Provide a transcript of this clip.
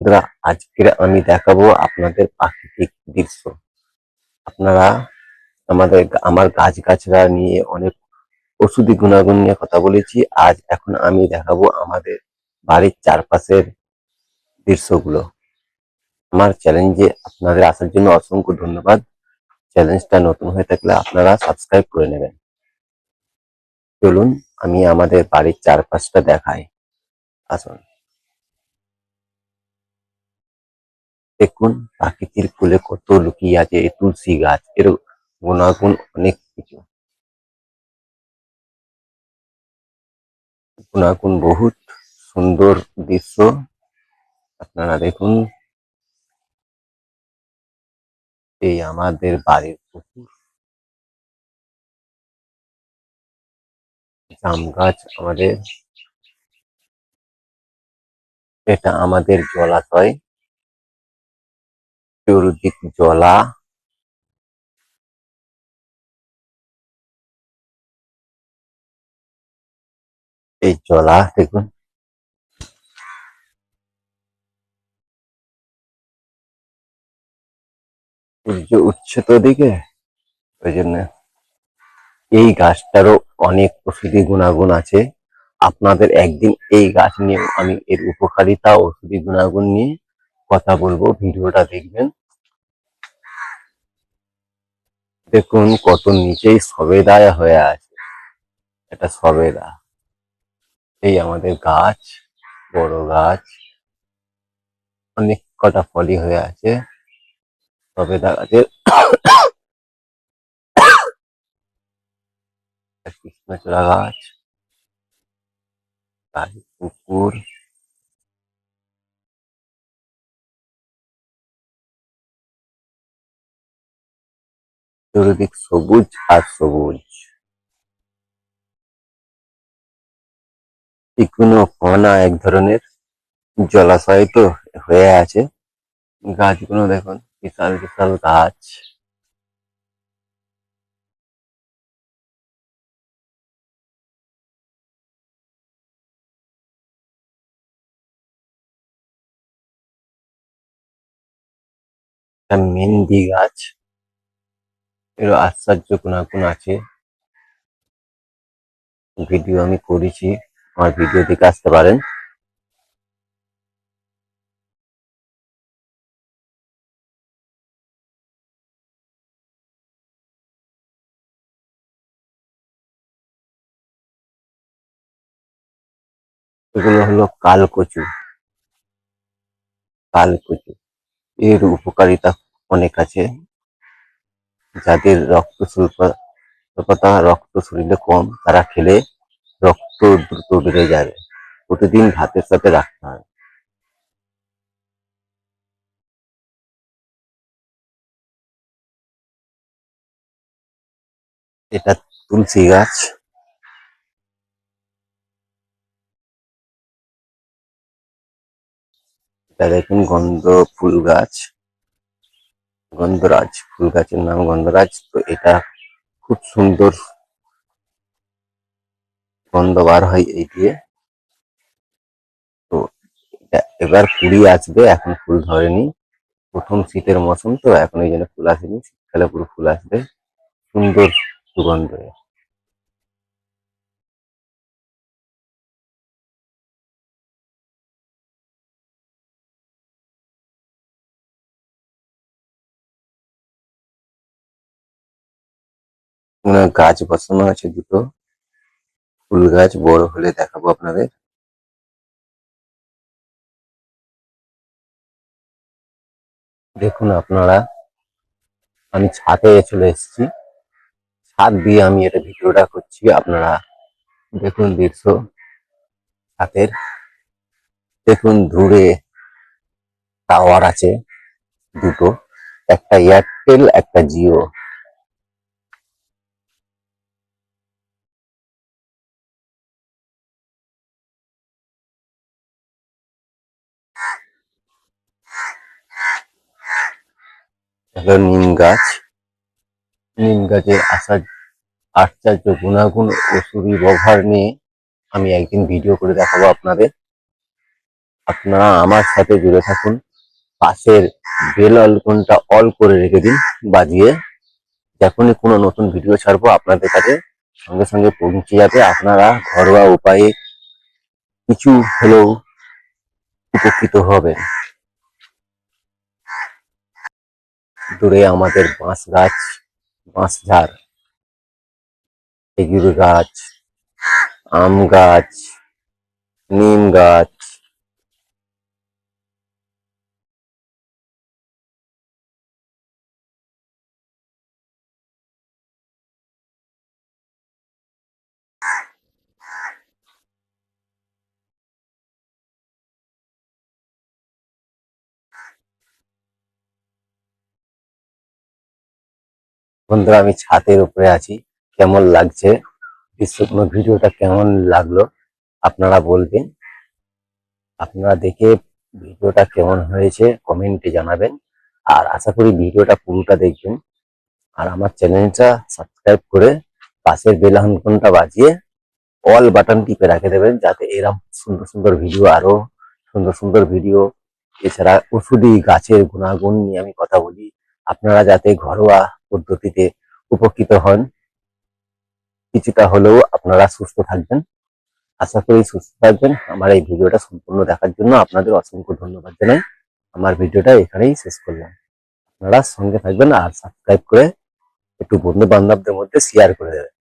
বন্ধুরা, আজকের আমি দেখাবো আপনাদের প্রাকৃতিক দৃশ্য। আপনারা আমাদের আমার গাছ গাছরা নিয়ে অনেক ওষুধি গুণাগুণ নিয়ে কথা বলেছি। আজ এখন আমি দেখাবো আমাদের বাড়ির চারপাশের দৃশ্যগুলো। আমার চ্যালেঞ্জে আপনাদের আসার জন্য অসংখ্য ধন্যবাদ। চ্যালেঞ্জটা নতুন হয়ে থাকলে আপনারা সাবস্ক্রাইব করে নেবেন। চলুন, আমি আমাদের বাড়ির চারপাশটা দেখাই। আসুন। দেখুন, প্রাকৃতির কোলে কত লুকিয়ে আছে এই তুলসী গাছ। এর গুণাগুণ অনেক কিছু। গুণাগুণ বহুত সুন্দর দৃশ্য। আপনারা দেখুন, এই আমাদের বাড়ির পুকুর। জাম গাছ আমাদের, এটা আমাদের জলাশয়। চতুর্দিক জলা এই জলা দেখুন। সূর্য উঠছে তো ওদিকে, ওই জন্য এই গাছটারও অনেক ওষুধি গুণাগুণ আছে। আপনাদের একদিন এই গাছ নিয়ে আমি এর উপকারিতা, ওষুধি গুণাগুণ নিয়ে কথা বলব, ভিডিওটা দেখবেন। দেখুন কত নিচেই সবেদায় হয়ে আছে। এটা সবেদা। এই আমাদের গাছ, বড় গাছ। অনেক কটা ফলই হয়ে আছে। সবেদা গাছের কৃষ্ণচূড়া গাছ, পুকুর। চারিদিক সবুজ আর সবুজ। এগুলো ফনা এক ধরনের জলাশয় তো হয়ে আছে। গাছগুলো দেখুন, বিশাল বিশাল গাছ। মেহেন্দি গাছ। এর আশ্চর্য গুণাগুণ আছে। ভিডিও আমি করেছি, আমার ভিডিও দেখে আসতে পারেন। এগুলো হলো কালকচু। কালকচু। এর উপকারিতা অনেক আছে। যাদের রক্ত স্বল্পতা রক্ত শরীরে কম, তারা খেলে রক্ত দ্রুত বেড়ে যাবে। প্রতিদিন ভাতের সাথে রাখতে হয়। এটা তুলসী গাছ। এটা দেখুন গন্ধ ফুল গাছ। গন্ধরাজ, ফুল গাছের নাম গন্ধরাজ, তো এটা খুব সুন্দর গন্ধ বার হয় এই দিয়ে। তো এবার কুড়ি আসবে, এখন ফুল ধরেনি। প্রথম শীতের মৌসুম, তো এখন এই জন্য ফুল আসেনি, শীতকালে পুরো ফুল আসবে। সুন্দর সুগন্ধ। এখানে গাছ বসানো আছে দুটো। ফুল গাছ, বড় হলে দেখাবো আপনাদের। দেখুন আপনারা, আমি ছাদে চলে এসেছি। ছাদ দিয়ে আমি এটা ভিডিওটা করছি, আপনারা দেখুন দৃশ্য ছাদের। দেখুন দূরে টাওয়ার আছে দুটো, একটা এয়ারটেল, একটা জিও। হলো নিম গাছ। নিম গাছের আসার আশ্চর্য গুণাগুণ ও সুরি ব্যবহার নিয়ে আমি একদিন ভিডিও করে দেখাবো আপনাদের। আপনারা আমার সাথে জুড়ে থাকুন। পাশের বেল আইকনটা অল করে রেখে দিন বাজিয়ে। যখনই কোনো নতুন ভিডিও ছাড়বো আপনাদের কাছে সঙ্গে সঙ্গে পৌঁছে যাবে। আপনারা ঘরোয়া উপায়ে কিছু হলেও উপকৃত হবেন। দূরে আমাদের বাঁশ গাছ বাঁশ ঝাড় খেজুর গাছ আম গাছ নিম গাছ বন্ধুরা, আমি ছাদের উপরে আছি। কেমন লাগছে? বিশ্বকর্মা ভিডিওটা কেমন লাগল? আপনারা বলবেন। আপনারা দেখে ভিডিওটা কেমন হয়েছে, কমেন্টে জানাবেন। আর আশা করি ভিডিওটা পুরোটা দেখবেন। আর আমার চ্যানেলটা সাবস্ক্রাইব করে পাশের বেল আইকনটা বাজিয়ে অল বাটন টিপে রাখে দেবেন, যাতে এরকম সুন্দর সুন্দর ভিডিও আরও সুন্দর সুন্দর ভিডিও, এছাড়া ওষুধি গাছের গুণাগুণ নিয়ে আমি কথা বলি। আপনারা যাতে ঘরোয়া পদ্ধতিতে উপকৃত হন। কিছুটা হলেও আপনারা সুস্থ থাকবেন। আশা করি সুস্থ থাকবেন। আমার এই ভিডিওটা সম্পূর্ণ দেখার জন্য আপনাদের অসংখ্য ধন্যবাদ জানাই। আমার ভিডিওটা এখানেই শেষ করলাম। আপনারা সঙ্গে থাকবেন আর সাবস্ক্রাইব করে একটু বন্ধু বান্ধবদের মধ্যে শেয়ার করে দেবেন।